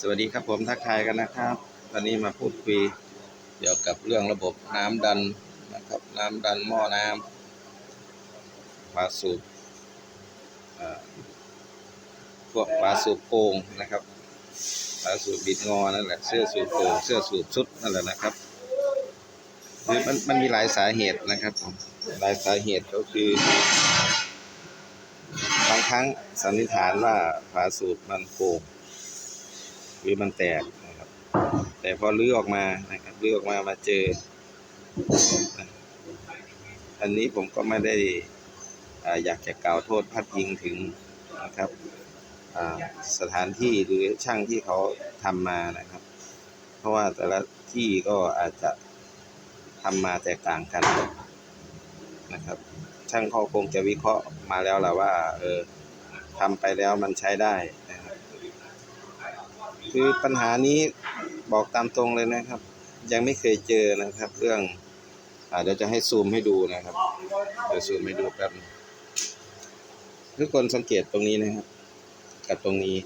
สวัสดีครับผมทักทายกันนะครับ ตอนนี้มาพูดคุยเกี่ยวกับเรื่องระบบน้ำดันนะครับ น้ำดันหม้อน้ำฝาสูบเอ่อพวกฝาสูบโป่งนะครับฝาสูบบิดงอนั่นแหละเสื้อสูบโป่งเสื้อสูบชุดนั่นแหละนะครับคือมันมันมีหลายสาเหตุนะครับผมหลายสาเหตุก็คือบางครั้งสันนิษฐานว่าฝาสูบมันโป่ง หรือมันแตกนะครับ แต่พอลื้อออกมานะครับลื้อออกมามาเจอ อันนี้ผมก็ไม่ได้ออยากจะกล่าวโทษพัดยิงถึงนะครับสถานที่หรือช่างที่เขาทำมานะครับ เพราะว่าแต่ละที่ก็อาจจะทำมาแตกต่างกันนะครับ ช่างเขาคงจะวิเคราะห์มาแล้วแหละว่าเออทำไปแล้วมันใช้ได้ คือปัญหานี้บอกตามตรงเลยนะครับ ยังไม่เคยเจอนะครับ เรื่องอาเดี๋ยวจะให้ซูมให้ดูนะครับเดี๋ยวซูมให้ดูแป๊บทุกคนสังเกตตรงนี้นะครับ กับตรงนี้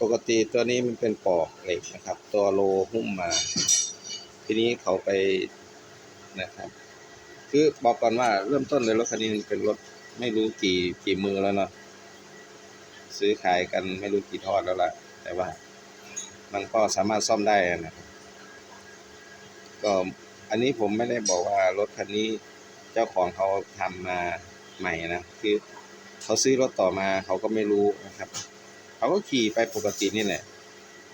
ปกติตัวนี้มันเป็นปอกเหล็กนะครับ ตัวโลหุ้มมา ทีนี้เขาไปนะครับ คือบอกก่อนว่าเริ่มต้นเลยรถคันนี้เป็นรถไม่รู้กี่กี่มือแล้วเนาะ ซื้อขายกันไม่รู้กี่ทอดแล้วล่ะ แต่ว่ามันก็สามารถซ่อมได้นะครับก็อันนี้ผมไม่ได้บอกว่ารถคันนี้เจ้าของเขาทำมาใหม่นะคือเขาซื้อรถต่อมาเขาก็ไม่รู้นะครับเขาก็ขี่ไปปกตินี่แหละ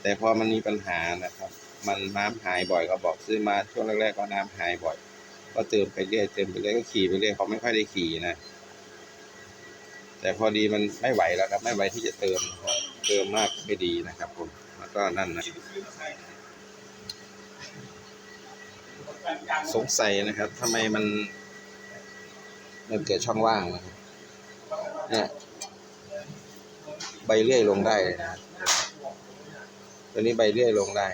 แต่พอมันมีปัญหานะครับ มันน้ำหายบ่อยก็บอกซื้อมาช่วงแรกๆก็น้ำหายบ่อย ก็เติมไปเรื่อยเติมไปเรื่อยก็ขี่ไปเรื่อยเขาไม่ค่อยได้ขี่นะ แต่พอดีมันไม่ไหวแล้วครับ ไม่ไหวที่จะเติมครับเติมมากไม่ดีนะครับผมแล้วก็นั่นนะสงสัยนะครับทำไมมันมันเกิดช่องว่างนะครับเนี่ยใบเลื่อยลงได้นะตัวนี้ใบเลื่อยลงได้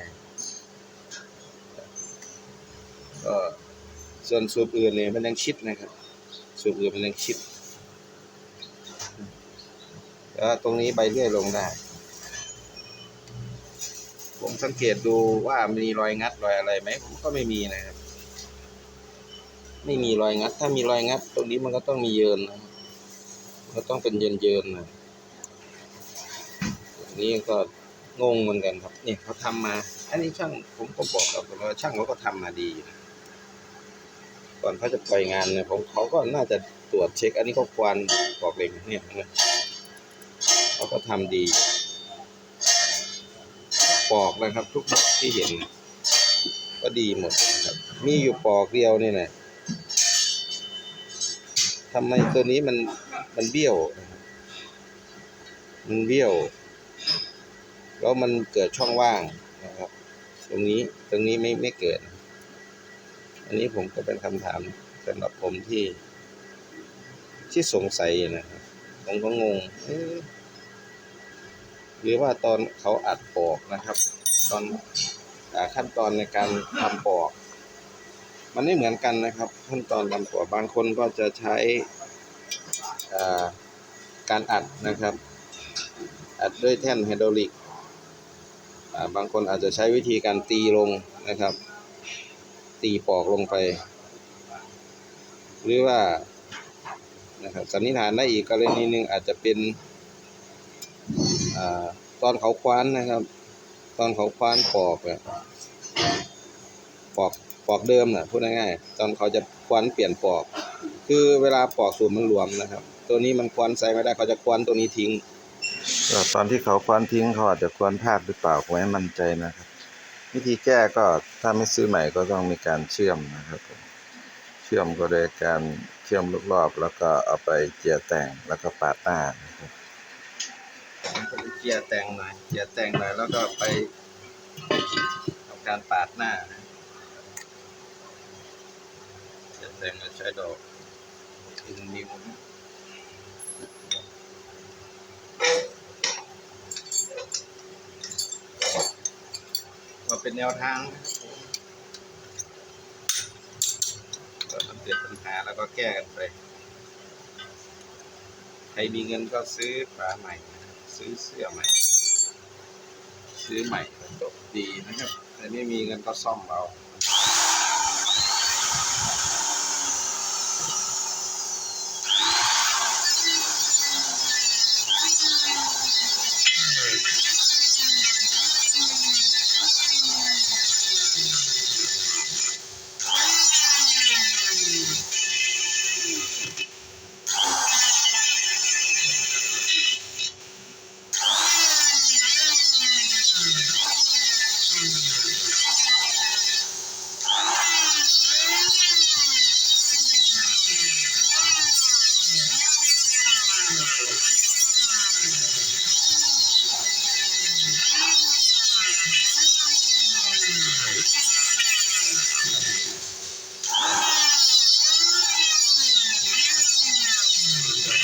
ก็ส่วนสูบอื่นเนี่ยมันยังชิดนะครับ สูบอื่นมันยังชิด แล้วตรงนี้ใบเลื่อยลงได้ ผมสังเกตดูว่ามีรอยงัดรอยอะไรไหมผมก็ไม่มีนะครับ ไม่มีรอยงัด ถ้ามีรอยงัด ตรงนี้มันก็ต้องมีเยินนะครับมันก็ต้องเป็นเยินเยินนะนนี่ก็งงเหมือนกันครับเนี่ยเขาทำมา อันนี้ช่างผมก็บอกกับว่าช่างเขาก็ทำมาดีนะก่อนเขาจะปล่อยงานเนี่ยผมเขาก็น่าจะตรวจเช็ค อันนี้เขาควานบอกเลยเนี่ยนะ เขาก็ทำดีปอกนะครับ ทุกดอกที่เห็น ก็ดีหมดครับ มีอยู่ปอกเดียวนี่แหละทำไมตัวนี้มันมันเบี้ยว มันเบี้ยว แล้วมันเกิดช่องว่างนะครับ ตรงนี้ตรงนี้ไม่ไม่เกิด อันนี้ผมก็เป็นคำถามสำหรับผมที่ที่สงสัยนะครับผมก็งง หรือว่าตอนเขาอัดปอกนะครับ ตอนอขั้นตอนในการทำปอก มันไม่เหมือนกันนะครับ ขั้นตอนทำปอกบางคนก็จะใช้การอัดนะครับ อัดด้วยแท่นไฮดรอลิกบางคนอาจจะใช้วิธีการตีลงนะครับ ตีปอกลงไป หรือว่านะครับสันนิษฐานได้อีกกรณีหนึ่งอาจจะเป็น ตอนเขาคว้านนะครับ ตอนเขาคว้านปอกอะปอกปอกเดิมนะพูดง่ายๆตอนเขาจะคว้านเปลี่ยนปอก คือเวลาปอกสูตรมันรวมนะครับ ตัวนี้มันคว้านใส่ไม่ได้เขาจะคว้านตัวนี้ทิ้งตอนที่เขาคว้านทิ้งเขาอาจจะคว้านพลาดหรือเปล่าไม่มั่นใจนะครับ วิธีแก้ก็ถ้าไม่ซื้อใหม่ก็ต้องมีการเชื่อมนะครับเชื่อมก็โดยการเชื่อมลูกรอบแล้วก็เอาไปเจียแต่งแล้วก็ปาดหน้านะครับ ก็ไปเจียร์แต่งหน่อยเจียร์แต่งหน่อยแล้วก็ไปทำการปาดหน้านะเจียร์แต่งแล้วใช้ดอกถึงนิ้วนะมาเป็นแนวทางนะครับก็มันเกิดปัญหาแล้วก็แก้กันไป ใครมีเงินก็ซื้อฝาใหม่ ซื้อเสื้อใหม่ ซื้อใหม่จบดีนะครับแต่ไม่มีเงินก็ซ่อมเรา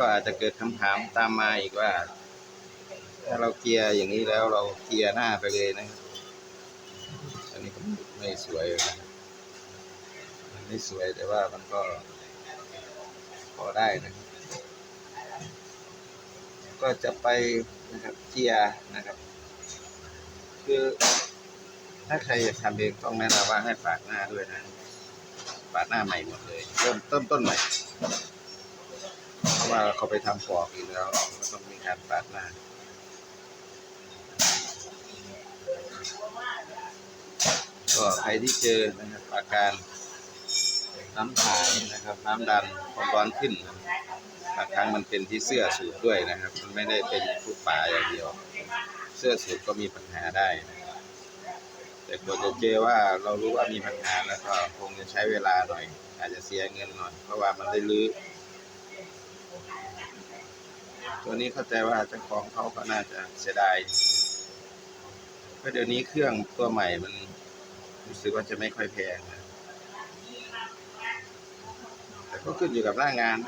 ก็อาจจะเกิดคำถามตามมาอีกว่า ถ้าเราเกียร์อย่างนี้แล้วเราเกียร์หน้าไปเลยนะอันนี้ก็ไม่สวยนะมันไม่สวยแต่ว่ามันก็พอได้นะก็จะไปนะครับเกียร์นะครับ คือถ้าใครอยากทำเองต้องแนะนำว่าให้ปาดหน้าด้วยนะปาดหน้าใหม่หมดเลย เริ่มเริ่มต้นใหม่ ว่าเขาไปทำปอกอีกแล้วก็ต้องมีการปาดหน้าก็ใครที่เจอนะครับอาการน้ำถ่ายนะครับ น้ำดันความร้อนขึ้นบางครั้งมันเป็นที่เสื้อสูบด้วยนะครับ มันไม่ได้เป็นผู้ป่าอย่างเดียว เสื้อสูบก็มีปัญหาได้นะครับแต่กว่าจะเจอว่าเรารู้ว่ามีปัญหาแล้วก็คงจะใช้เวลาหน่อย อาจจะเสียเงินหน่อยเพราะว่ามันได้รื้อ ตัวนี้เข้าใจว่าเจ้าของเขาก็น่าจะเสียดายเพราะเดี๋ยวนี้เครื่องตัวใหม่มันรู้สึกว่าจะไม่ค่อยแพงนะแต่ก็ขึ้นอยู่กับหน้างาน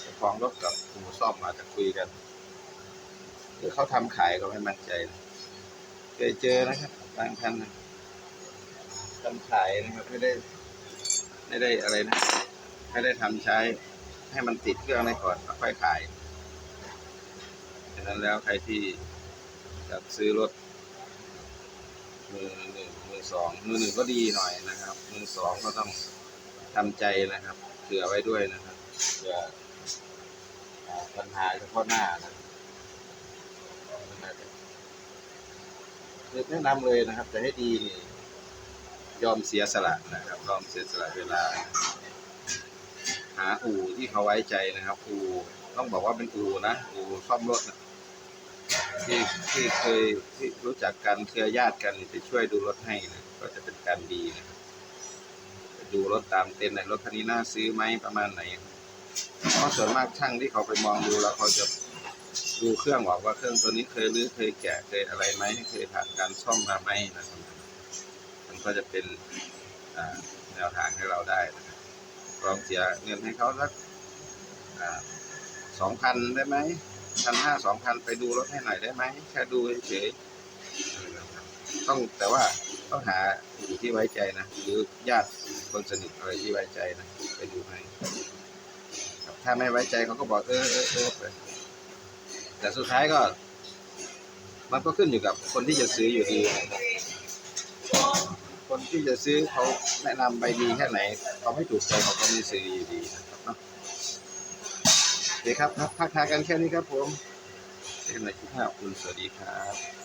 เจ้าของรถกับผู้ซ่อมอาจจะคุยกันหรือเขาทำขายก็ไม่มั่นใจเคยเจอนะครับบางท่านนะทำขายนะครับไม่ได้ไม่ได้อะไรนะไม่ได้ทำใช้ให้มันติดเครื่องในก่อนแล้วค่อยขาย ฉะนั้นแล้วใครที่จะซื้อรถมือหนึ่งมือสองมือหนึ่งก็ดีหน่อยนะครับ มือสองก็ต้องทำใจนะครับเผื่อไว้ด้วยนะครับเผื่อปัญหาเฉพาะหน้านะคือแนะนำเลยนะครับ จะให้ดีนี่ยอมเสียสละนะครับยอมเสียสละเวลาาอู่ที่เขาไว้ใจนะครับ อู่ต้องบอกว่าเป็นอู่นะอู่ซ่อมรถนะที่ที่เคยที่รู้จักกันเครือญาติกันไปช่วยดูรถให้นะก็จะเป็นการดีนะครับดูรถตามเต็นท์ในรถคันนี้น่าซื้อไหมประมาณไหนเพราะส่วนมากช่างที่เขาไปมองดูแล้วเขาจะดูเครื่องบอกว่าเครื่องตัวนี้เคยรื้อเคยแกะเคยอะไรไหมเคยผ่านการซ่อมมาไหมนะครับมันก็จะเป็นแนวทางให้เราได้นะครับ ลองเสียเงินให้เขาสักสองพันได้ไหมพันห้าสองพันไปดูรถให้หน่อยได้ไหมแค่ดูเฉยต้องแต่ว่าต้องหาอยู่ที่ไว้ใจนะหรือญาติคนสนิทอะไรที่ไว้ใจนะไปดูให้ถ้าไม่ไว้ใจเขาก็บอกเออเออเออไปแต่สุดท้ายก็ มันก็ขึ้นอยู่กับคนที่จะซื้ออยู่ดีนะครับ ที่จะซื้อเขาแนะนำใบดีแค่ไหนเขาไม่ถูกใจเขาก็ไม่ซื้ออยู่ดีนะครับเนาะโอเครับครับพักทายกันแค่นี้ครับผมเจอกันในคลิปหน้าคุณสวัสดีครับ